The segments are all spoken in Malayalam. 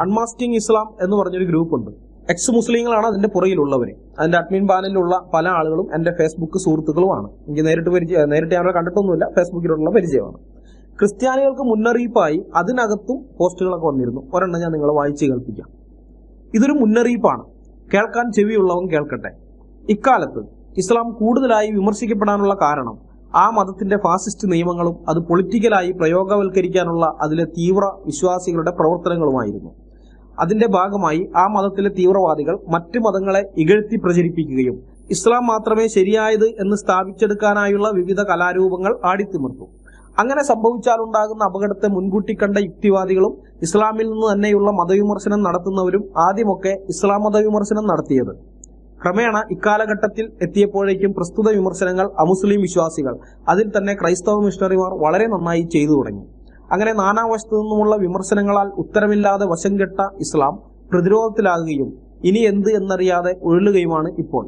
അൺമാസ്കിംഗ് ഇസ്ലാം എന്ന് പറഞ്ഞൊരു ഗ്രൂപ്പ് ഉണ്ട്. എക്സ് മുസ്ലിങ്ങളാണ് അതിന്റെ പുറകിലുള്ളവർ അതിന്റെ അഡ്മിൻ പാനലിലുള്ള പല ആളുകളും എന്റെ ഫേസ്ബുക്ക് സുഹൃത്തുക്കളുമാണ്. എനിക്ക് നേരിട്ട് പരിചയം നേരിട്ട് ഞാൻ കണ്ടിട്ടൊന്നുമില്ല ഫേസ്ബുക്കിലുള്ള പരിചയമാണ്. ക്രിസ്ത്യാനികൾക്ക് മുന്നറിയിപ്പായി അതിനകത്തും പോസ്റ്റുകളൊക്കെ വന്നിരുന്നു. ഒരെണ്ണം ഞാൻ നിങ്ങളെ വായിച്ച് കേൾപ്പിക്കാം. ഇതൊരു മുന്നറിയിപ്പാണ്. കേൾക്കാൻ ചെവിയുള്ളവൻ കേൾക്കട്ടെ. ഇക്കാലത്ത് ഇസ്ലാം കൂടുതലായി വിമർശിക്കപ്പെടാനുള്ള കാരണം ആ മതത്തിന്റെ ഫാസിസ്റ്റ് നിയമങ്ങളും അത് പൊളിറ്റിക്കലായി പ്രയോഗവൽക്കരിക്കാനുള്ള അതിലെ തീവ്ര വിശ്വാസികളുടെ പ്രവർത്തനങ്ങളുമായിരുന്നു. അതിന്റെ ഭാഗമായി ആ മതത്തിലെ തീവ്രവാദികൾ മറ്റ് മതങ്ങളെ ഇകഴ്ത്തി പ്രചരിപ്പിക്കുകയും ഇസ്ലാം മാത്രമേ ശരിയായത് എന്ന് സ്ഥാപിച്ചെടുക്കാനായുള്ള വിവിധ കലാരൂപങ്ങൾ ആടിത്തിമിർത്തു. അങ്ങനെ സംഭവിച്ചാലുണ്ടാകുന്ന അപകടത്തെ മുൻകൂട്ടി കണ്ട യുക്തിവാദികളും ഇസ്ലാമിൽ നിന്ന് തന്നെയുള്ള മതവിമർശനം നടത്തുന്നവരും ആദ്യമൊക്കെ ഇസ്ലാം മതവിമർശനം നടത്തിയത്. ക്രമേണ ഇക്കാലഘട്ടത്തിൽ എത്തിയപ്പോഴേക്കും പ്രസ്തുത വിമർശനങ്ങൾ അമുസ്ലിം വിശ്വാസികൾ അതിൽ തന്നെ ക്രൈസ്തവ മിഷണറിമാർ വളരെ നന്നായി ചെയ്തു തുടങ്ങി. അങ്ങനെ നാനാവശത്തു നിന്നുമുള്ള വിമർശനങ്ങളാൽ ഉത്തരമില്ലാതെ വശം കെട്ട ഇസ്ലാം പ്രതിരോധത്തിലാകുകയും ഇനി എന്ത് എന്നറിയാതെ ഉഴലുകയുമാണ് ഇപ്പോൾ.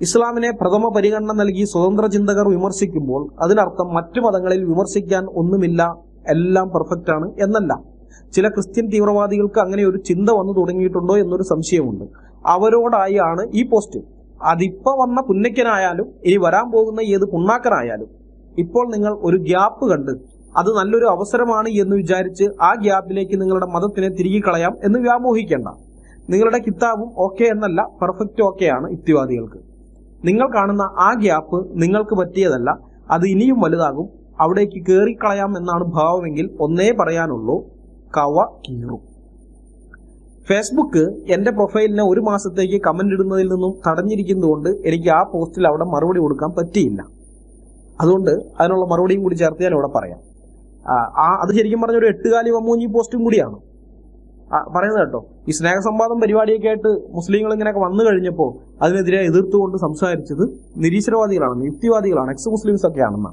ഇസ്ലാമിനെ പ്രഥമ പരിഗണന നൽകി സ്വതന്ത്ര ചിന്തകർ വിമർശിക്കുമ്പോൾ അതിനർത്ഥം മറ്റു മതങ്ങളിൽ വിമർശിക്കാൻ ഒന്നുമില്ല എല്ലാം പെർഫെക്റ്റ് ആണ് എന്നല്ല. ചില ക്രിസ്ത്യൻ തീവ്രവാദികൾക്ക് അങ്ങനെ ഒരു ചിന്ത വന്നു തുടങ്ങിയിട്ടുണ്ടോ എന്നൊരു സംശയമുണ്ട്. അവരോടായി ആണ് ഈ പോസ്റ്റ് അതിപ്പോ വന്ന പുന്നയ്ക്കനായാലും ഇനി വരാൻ പോകുന്ന ഏത് പുണ്ണാക്കനായാലും ഇപ്പോൾ നിങ്ങൾ ഒരു ഗ്യാപ്പ് കണ്ട് അത് നല്ലൊരു അവസരമാണ് എന്ന് വിചാരിച്ച് ആ ഗ്യാപ്പിലേക്ക് നിങ്ങളുടെ മതത്തിനെ തിരികെ കളയാം എന്ന് വ്യാമോഹിക്കേണ്ട. നിങ്ങളുടെ കിതാബും ഓക്കെ എന്നല്ല പെർഫെക്റ്റ് ഓക്കെയാണ് യുക്തിവാദികൾക്ക്. നിങ്ങൾ കാണുന്ന ആ ഗ്യാപ്പ് നിങ്ങൾക്ക് പറ്റിയതല്ല അത് ഇനിയും വലുതാകും. അവിടേക്ക് കയറിക്കളയാം എന്നാണ് ഭാവമെങ്കിൽ ഒന്നേ പറയാനുള്ളൂ കവ കീറും. ഫേസ്ബുക്ക് എന്റെ പ്രൊഫൈലിനെ ഒരു മാസത്തേക്ക് കമന്റ് ഇടുന്നതിൽ നിന്നും തടഞ്ഞിരിക്കുന്നതുകൊണ്ട് എനിക്ക് ആ പോസ്റ്റിൽ അവിടെ മറുപടി കൊടുക്കാൻ പറ്റിയില്ല. അതുകൊണ്ട് അതിനുള്ള മറുപടിയും കൂടി ചേർത്ത് ഞാൻ ഇവിടെ പറയാം. ആ, അത് ശരിക്കും പറഞ്ഞ ഒരു എട്ടുകാലി വമ്മൂഞ്ഞി പോസ്റ്റും കൂടിയാണ്. പറയുന്നത് കേട്ടോ. ഈ സ്നേഹസംവാദം പരിപാടിയൊക്കെ ആയിട്ട് മുസ്ലിങ്ങൾ ഇങ്ങനെയൊക്കെ വന്നു കഴിഞ്ഞപ്പോൾ അതിനെതിരെ എതിർത്തുകൊണ്ട് സംസാരിച്ചത് നിരീശ്വരവാദികളാണ് യുക്തിവാദികളാണ് എക്സ് മുസ്ലിംസ് ഒക്കെ ആണെന്ന്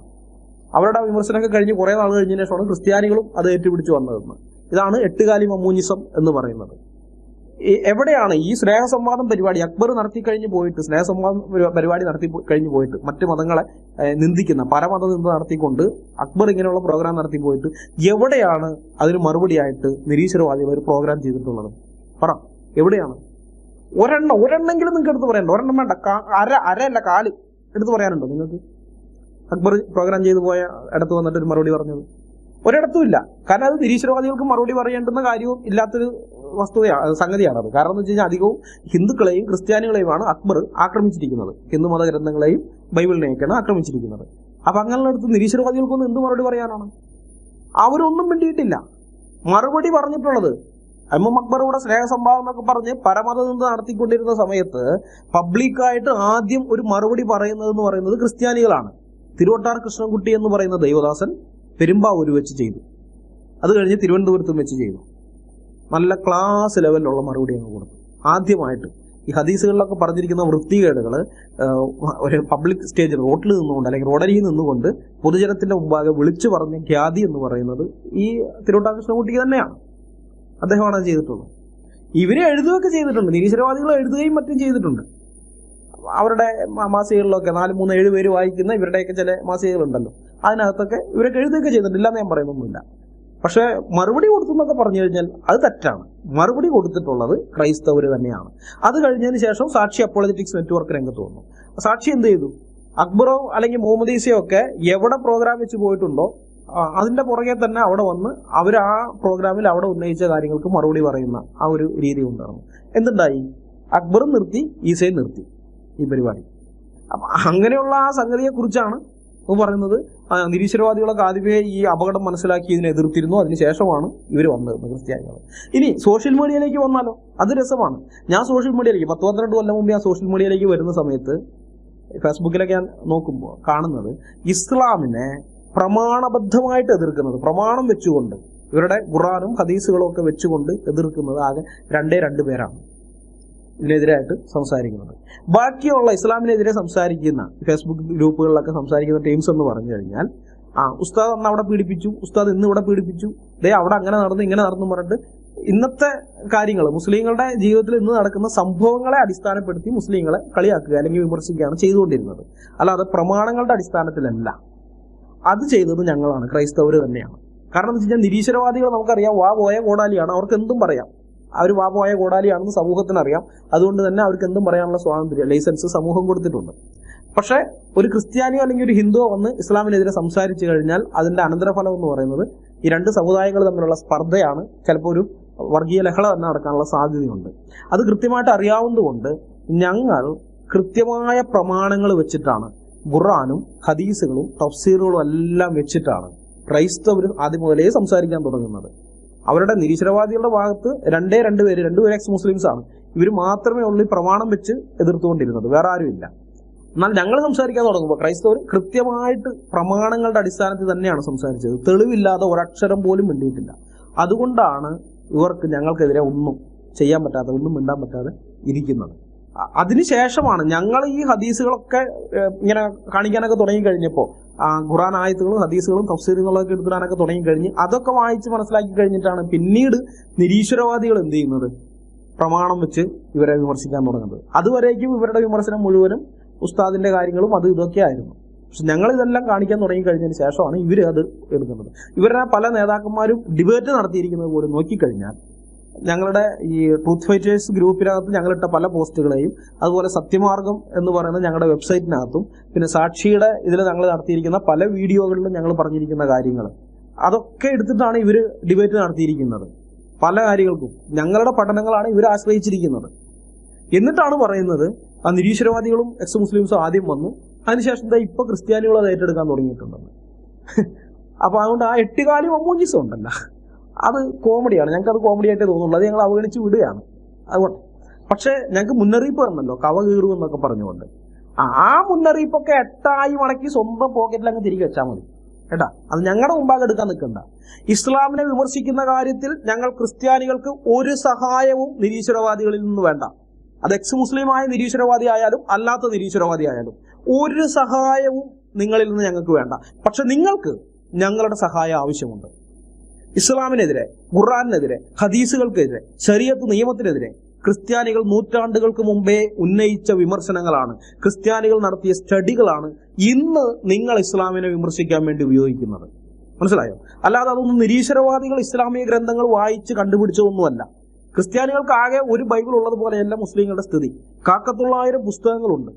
അവരുടെ വിമർശനമൊക്കെ കഴിഞ്ഞ് കുറേ നാൾ കഴിഞ്ഞതിന് ശേഷമാണ് ക്രിസ്ത്യാനികളും അത് ഏറ്റുപിടിച്ചു വന്നതെന്ന്. ഇതാണ് എട്ടുകാലി മമ്മൂനിസം എന്ന് പറയുന്നത്. എവിടെയാണ് ഈ സ്നേഹസംവാദം പരിപാടി? അക്ബർ നടത്തി കഴിഞ്ഞു പോയിട്ട് സ്നേഹസംവാദം സംവാദം പരിപാടി നടത്തി കഴിഞ്ഞു പോയിട്ട് മറ്റു മതങ്ങളെ നിന്ദിക്കുന്ന പരമത നിന്ദ നടത്തിക്കൊണ്ട് അക്ബർ ഇങ്ങനെയുള്ള പ്രോഗ്രാം നടത്തി പോയിട്ട് എവിടെയാണ് അതിന് മറുപടിയായിട്ട് നിരീശ്വരവാദികൾ ഒരു പ്രോഗ്രാം ചെയ്തിട്ടുള്ളത്? പറ എവിടെയാണ്? ഒരെണ്ണം ഒരെണ്ണെങ്കിലും നിങ്ങൾക്ക് എടുത്ത് പറയണ്ട ഒരെണ്ണം വേണ്ട അര അല്ല കാൽ എടുത്ത് പറയാനുണ്ടോ നിങ്ങൾക്ക്? അക്ബർ പ്രോഗ്രാം ചെയ്തു പോയ ഇടത്ത് വന്നിട്ട് ഒരു മറുപടി പറഞ്ഞത്. ഒരിടത്തും ഇല്ല. കാരണം അത് നിരീശ്വരവാദികൾക്ക് മറുപടി പറയേണ്ടുന്ന കാര്യവും ഇല്ലാത്തൊരു വസ്തുതയാണ് സംഗതിയാണത്. കാരണം എന്ന് വെച്ച് കഴിഞ്ഞാൽ അധികവും ഹിന്ദുക്കളെയും ക്രിസ്ത്യാനികളെയുമാണ് അക്ബർ ആക്രമിച്ചിരിക്കുന്നത്. ഹിന്ദു മതഗ്രന്ഥങ്ങളെയും ബൈബിളിനെയൊക്കെയാണ് ആക്രമിച്ചിരിക്കുന്നത്. അപ്പൊ അങ്ങനെയുള്ള അടുത്ത് നിരീശ്വരവാദികൾക്കൊന്നും എന്ത് മറുപടി പറയാനാണ്? അവരൊന്നും വേണ്ടിയിട്ടില്ല മറുപടി പറഞ്ഞിട്ടുള്ളത് എം എം അക്ബറുടെ സ്നേഹസംഭാവം എന്നൊക്കെ പറഞ്ഞ് പരമത നിന്ന് നടത്തിക്കൊണ്ടിരുന്ന സമയത്ത് പബ്ലിക്കായിട്ട് ആദ്യം ഒരു മറുപടി പറയുന്നത് എന്ന് പറയുന്നത് ക്രിസ്ത്യാനികളാണ്. തിരുവട്ടാർ കൃഷ്ണൻകുട്ടി എന്ന് പറയുന്ന ദൈവദാസൻ പെരുമ്പാവൂര് വെച്ച് ചെയ്തു. അത് കഴിഞ്ഞ് തിരുവനന്തപുരത്തും വെച്ച് ചെയ്തു. നല്ല ക്ലാസ് ലെവലിലുള്ള മറുപടി അങ്ങ് കൊടുത്തു. ആദ്യമായിട്ട് ഈ ഹദീസുകളിലൊക്കെ പറഞ്ഞിരിക്കുന്ന വൃത്തികേടുകൾ ഒരു പബ്ലിക് സ്റ്റേജിൽ റോട്ടിൽ നിന്നുകൊണ്ട് അല്ലെങ്കിൽ റോഡരിയിൽ നിന്നുകൊണ്ട് പൊതുജനത്തിന്റെ മുമ്പാകെ വിളിച്ചു പറഞ്ഞ ഖ്യാതി എന്ന് പറയുന്നത് ഈ തിരുവട്ടാർ കൃഷ്ണൻകുട്ടിക്ക് തന്നെയാണ്. അദ്ദേഹമാണ് ചെയ്തിട്ടുള്ളത്. ഇവരെ എഴുതുകയൊക്കെ ചെയ്തിട്ടുണ്ട്. നിരീശ്വരവാദികൾ എഴുതുകയും മറ്റും ചെയ്തിട്ടുണ്ട്. അവരുടെ മാസികകളിലൊക്കെ നാല് മൂന്ന് ഏഴ് പേര് വായിക്കുന്ന ഇവരുടെയൊക്കെ ചില മാസികകളുണ്ടല്ലോ. അതിനകത്തൊക്കെ ഇവരൊക്കെ എഴുതുകയൊക്കെ ചെയ്തിട്ടുണ്ട്. ഇല്ലാന്ന് ഞാൻ പറയുന്നൊന്നുമില്ല. പക്ഷേ മറുപടി കൊടുത്തു എന്നൊക്കെ പറഞ്ഞു കഴിഞ്ഞാൽ അത് തെറ്റാണ്. മറുപടി കൊടുത്തിട്ടുള്ളത് ക്രൈസ്തവർ തന്നെയാണ്. അത് കഴിഞ്ഞതിന് ശേഷം സാക്ഷി അപ്പോളജറ്റിക്സ് നെറ്റ്വർക്ക് രംഗത്ത് വന്നു. സാക്ഷി എന്ത് ചെയ്തു? അക്ബറോ അല്ലെങ്കിൽ മുഹമ്മദീസയോ ഒക്കെ എവിടെ പ്രോഗ്രാം വെച്ച് പോയിട്ടുണ്ടോ അതിന്റെ പുറകെ തന്നെ അവിടെ വന്ന് അവർ ആ പ്രോഗ്രാമിൽ അവിടെ ഉന്നയിച്ച കാര്യങ്ങൾക്ക് മറുപടി പറയുന്ന ആ ഒരു രീതി ഉണ്ടായിരുന്നു എന്തുണ്ടായി? അക്ബറും നിർത്തി ഈസയും നിർത്തി ഈ പരിപാടി. അപ്പം അങ്ങനെയുള്ള ആ സംഗതിയെക്കുറിച്ചാണ് പറയുന്നത്. നിരീശ്വരവാദികളൊക്കെ ആദ്യമേ ഈ അപകടം മനസ്സിലാക്കി ഇതിനെ എതിർത്തിരുന്നു. അതിനുശേഷമാണ് ഇവർ വന്നത് ക്രിസ്ത്യാനികൾ. ഇനി സോഷ്യൽ മീഡിയയിലേക്ക് വന്നാലോ? അത് രസമാണ്. ഞാൻ സോഷ്യൽ മീഡിയയിലേക്ക് പത്ത് പന്ത്രണ്ട് കൊല്ലം മുമ്പ് ഞാൻ സോഷ്യൽ മീഡിയയിലേക്ക് വരുന്ന സമയത്ത് ഫേസ്ബുക്കിലൊക്കെ ഞാൻ നോക്കുമ്പോൾ കാണുന്നത് ഇസ്ലാമിനെ പ്രമാണബദ്ധമായിട്ട് എതിർക്കുന്നത് പ്രമാണം വെച്ചുകൊണ്ട് ഇവരുടെ ഖുറാനും ഹദീസുകളും ഒക്കെ വെച്ചുകൊണ്ട് എതിർക്കുന്നത് ആകെ രണ്ടേ രണ്ട് പേരാണ്. ഇതിനെതിരായിട്ട് സംസാരിക്കുന്നത്. ബാക്കിയുള്ള ഇസ്ലാമിനെതിരെ സംസാരിക്കുന്ന ഫേസ്ബുക്ക് ഗ്രൂപ്പുകളിലൊക്കെ സംസാരിക്കുന്ന ടീംസ് എന്ന് പറഞ്ഞു കഴിഞ്ഞാൽ ആ ഉസ്താദ് അന്ന് അവിടെ പീഡിപ്പിച്ചു ഉസ്താദ് ഇന്ന് ഇവിടെ പീഡിപ്പിച്ചു ദേ അവിടെ അങ്ങനെ നടന്നു ഇങ്ങനെ നടന്നു പറഞ്ഞിട്ട് ഇന്നത്തെ കാര്യങ്ങൾ മുസ്ലിങ്ങളുടെ ജീവിതത്തിൽ ഇന്ന് നടക്കുന്ന സംഭവങ്ങളെ അടിസ്ഥാനപ്പെടുത്തി മുസ്ലിങ്ങളെ കളിയാക്കുക അല്ലെങ്കിൽ വിമർശിക്കുകയാണ് ചെയ്തുകൊണ്ടിരുന്നത്. അല്ലാതെ പ്രമാണങ്ങളുടെ അടിസ്ഥാനത്തിലല്ല. അത് ചെയ്തത് ഞങ്ങളാണ് ക്രൈസ്തവർ തന്നെയാണ്. കാരണം എന്ന് വെച്ച് കഴിഞ്ഞാൽ നിരീശ്വരവാദികൾ നമുക്കറിയാം വാ പോയ കോടാലിയാണ്. അവർക്ക് എന്തും പറയാം. അവർ പാപമായ കോടാലിയാണെന്ന് സമൂഹത്തിന് അറിയാം അതുകൊണ്ട് തന്നെ അവർക്ക് എന്തും പറയാനുള്ള സ്വാതന്ത്ര്യം ലൈസൻസ് സമൂഹം കൊടുത്തിട്ടുണ്ട്. പക്ഷേ ഒരു ക്രിസ്ത്യാനിയോ അല്ലെങ്കിൽ ഒരു ഹിന്ദുവോ വന്ന് ഇസ്ലാമിനെതിരെ സംസാരിച്ചു കഴിഞ്ഞാൽ അതിന്റെ അനന്തരഫലം എന്ന് പറയുന്നത് ഈ രണ്ട് സമുദായങ്ങൾ തമ്മിലുള്ള സ്പർദ്ധയാണ്. ചിലപ്പോൾ ഒരു വർഗീയ ലഹള തന്നെ നടക്കാനുള്ള സാധ്യതയുണ്ട്. അത് കൃത്യമായിട്ട് അറിയാവുന്നതുകൊണ്ട് ഞങ്ങൾ കൃത്യമായ പ്രമാണങ്ങൾ വെച്ചിട്ടാണ് ഖുറാനും ഹദീസുകളും തഫ്സീറുകളും എല്ലാം വെച്ചിട്ടാണ് ക്രൈസ്തവർ ആദ്യം മുതലേ സംസാരിക്കാൻ തുടങ്ങുന്നത്. അവരുടെ നിരീശ്വരവാദികളുടെ ഭാഗത്ത് രണ്ടേ രണ്ട് പേര് രണ്ടുപേര് എക്സ് മുസ്ലിംസ് ആണ്. ഇവർ മാത്രമേ ഉള്ളൂ ഈ പ്രമാണം വെച്ച് എതിർത്തുകൊണ്ടിരുന്നത്. വേറെ ആരുമില്ല. എന്നാൽ ഞങ്ങൾ സംസാരിക്കാൻ തുടങ്ങുമ്പോൾ ക്രൈസ്തവർ കൃത്യമായിട്ട് പ്രമാണങ്ങളുടെ അടിസ്ഥാനത്തിൽ തന്നെയാണ് സംസാരിച്ചത്. തെളിവില്ലാതെ ഒരക്ഷരം പോലും മിണ്ടിയിട്ടില്ല. അതുകൊണ്ടാണ് ഇവർക്ക് ഞങ്ങൾക്കെതിരെ ഒന്നും ചെയ്യാൻ പറ്റാതെ ഒന്നും മിണ്ടാൻ പറ്റാതെ ഇരിക്കുന്നത്. അതിനുശേഷമാണ് ഞങ്ങൾ ഈ ഹദീസുകളൊക്കെ ഇങ്ങനെ കാണിക്കാനൊക്കെ തുടങ്ങി കഴിഞ്ഞപ്പോൾ ഖുറാൻ ആയത്തുകളും ഹദീസുകളും തഫ്സീറുകളൊക്കെ എടുത്തിടാനൊക്കെ തുടങ്ങി കഴിഞ്ഞ് അതൊക്കെ വായിച്ച് മനസ്സിലാക്കി കഴിഞ്ഞിട്ടാണ് പിന്നീട് നിരീശ്വരവാദികൾ എന്ത് ചെയ്യുന്നത്? പ്രമാണം വെച്ച് ഇവരെ വിമർശിക്കാൻ തുടങ്ങുന്നത്. അതുവരേക്കും ഇവരുടെ വിമർശനം മുഴുവനും ഉസ്താദിന്റെ കാര്യങ്ങളും അത് ഇതൊക്കെ ആയിരുന്നു. പക്ഷെ ഞങ്ങൾ ഇതെല്ലാം കാണിക്കാൻ തുടങ്ങി കഴിഞ്ഞതിന് ശേഷമാണ് ഇവർ അത് എടുക്കുന്നത്. ഇവരുടെ പല നേതാക്കന്മാരും ഡിബേറ്റ് നടത്തിയിരിക്കുന്നത് പോലും നോക്കിക്കഴിഞ്ഞാൽ ഞങ്ങളുടെ ഈ ട്രൂത്ത് ഫൈറ്റേഴ്സ് ഗ്രൂപ്പിനകത്ത് ഞങ്ങളിട്ട പല പോസ്റ്റുകളെയും അതുപോലെ സത്യമാർഗം എന്ന് പറയുന്ന ഞങ്ങളുടെ വെബ്സൈറ്റിനകത്തും പിന്നെ സാക്ഷിയുടെ ഇതിൽ ഞങ്ങൾ നടത്തിയിരിക്കുന്ന പല വീഡിയോകളിലും ഞങ്ങൾ പറഞ്ഞിരിക്കുന്ന കാര്യങ്ങൾ. അതൊക്കെ എടുത്തിട്ടാണ് ഇവർ ഡിബേറ്റ് നടത്തിയിരിക്കുന്നത്. പല കാര്യങ്ങൾക്കും. ഞങ്ങളുടെ പഠനങ്ങളാണ് ഇവർ ആശ്രയിച്ചിരിക്കുന്നത്. എന്നിട്ടാണ് പറയുന്നത് ആ നിരീശ്വരവാദികളും എക്സ് മുസ്ലിംസും ആദ്യം വന്നു. അതിനുശേഷം ഇപ്പൊ ക്രിസ്ത്യാനികൾ അത് ഏറ്റെടുക്കാൻ തുടങ്ങിയിട്ടുണ്ടെന്ന്. അപ്പൊ അതുകൊണ്ട് ആ എട്ടുകാലി മമ്മൂഞ്ഞിസം ഉണ്ടല്ലോ. അത് കോമഡിയാണ് ഞങ്ങൾക്ക് അത് കോമഡി ആയിട്ടേ തോന്നുള്ളൂ. അത് ഞങ്ങൾ അവഗണിച്ച് വിടുകയാണ്. അതുകൊണ്ട് പക്ഷേ ഞങ്ങൾക്ക് മുന്നറിയിപ്പ് തന്നല്ലോ. കവ കീറും എന്നൊക്കെ പറഞ്ഞുകൊണ്ട്. ആ മുന്നറിയിപ്പൊക്കെ എട്ടായി മടക്കി സ്വന്തം പോക്കറ്റിൽ അങ്ങ് തിരികെ വെച്ചാൽ മതി. കേട്ടാ? അത് ഞങ്ങളുടെ മുമ്പാകെ എടുക്കാൻ നിൽക്കണ്ട ഇസ്ലാമിനെ വിമർശിക്കുന്ന കാര്യത്തിൽ ഞങ്ങൾ ക്രിസ്ത്യാനികൾക്ക് ഒരു സഹായവും നിരീശ്വരവാദികളിൽ നിന്ന് വേണ്ട. അത് എക്സ് മുസ്ലിമായ നിരീശ്വരവാദി ആയാലും അല്ലാത്ത നിരീശ്വരവാദി ആയാലും ഒരു സഹായവും നിങ്ങളിൽ നിന്ന് ഞങ്ങൾക്ക് വേണ്ട. പക്ഷെ നിങ്ങൾക്ക് ഞങ്ങളുടെ സഹായം ആവശ്യമുണ്ട്. ഇസ്ലാമിനെതിരെ ഖുറാനെതിരെ ഹദീസുകൾക്കെതിരെ ശരീരത്ത് നിയമത്തിനെതിരെ ക്രിസ്ത്യാനികൾ നൂറ്റാണ്ടുകൾക്ക് മുമ്പേ ഉന്നയിച്ച വിമർശനങ്ങളാണ്. ക്രിസ്ത്യാനികൾ നടത്തിയ സ്റ്റഡികളാണ് ഇന്ന് നിങ്ങൾ ഇസ്ലാമിനെ വിമർശിക്കാൻ വേണ്ടി ഉപയോഗിക്കുന്നത്. മനസ്സിലായോ? അല്ലാതെ അതൊന്നും നിരീശ്വരവാദികൾ ഇസ്ലാമിക ഗ്രന്ഥങ്ങൾ വായിച്ച് കണ്ടുപിടിച്ചതൊന്നുമല്ല. ക്രിസ്ത്യാനികൾക്ക് ആകെ ഒരു ബൈബിൾ ഉള്ളതുപോലെയല്ല മുസ്ലിങ്ങളുടെ സ്ഥിതി. കാക്കത്തുള്ളായിരം പുസ്തകങ്ങളുണ്ട്.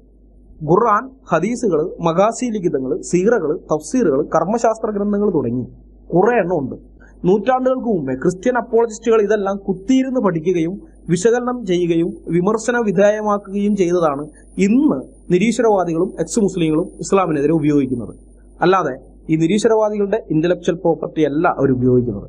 ഖുർആൻ ഹദീസുകൾ മഗാസി ലിഖിതങ്ങൾ സീറകൾ തഫ്സീറുകൾ കർമ്മശാസ്ത്ര ഗ്രന്ഥങ്ങൾ തുടങ്ങി കുറെ എണ്ണം ഉണ്ട്. നൂറ്റാണ്ടുകൾക്ക് മുമ്പേ ക്രിസ്ത്യൻ അപ്പോളജിസ്റ്റുകൾ ഇതെല്ലാം കുത്തിയിരുന്ന് പഠിക്കുകയും വിശകലനം ചെയ്യുകയും വിമർശന വിധേയമാക്കുകയും ചെയ്തതാണ് ഇന്ന് നിരീശ്വരവാദികളും എക്സ് മുസ്ലിങ്ങളും ഇസ്ലാമിനെതിരെ ഉപയോഗിക്കുന്നത്. അല്ലാതെ ഈ നിരീശ്വരവാദികളുടെ ഇന്റലക്ച്വൽ പ്രോപ്പർട്ടി അല്ല അവർ ഉപയോഗിക്കുന്നത്.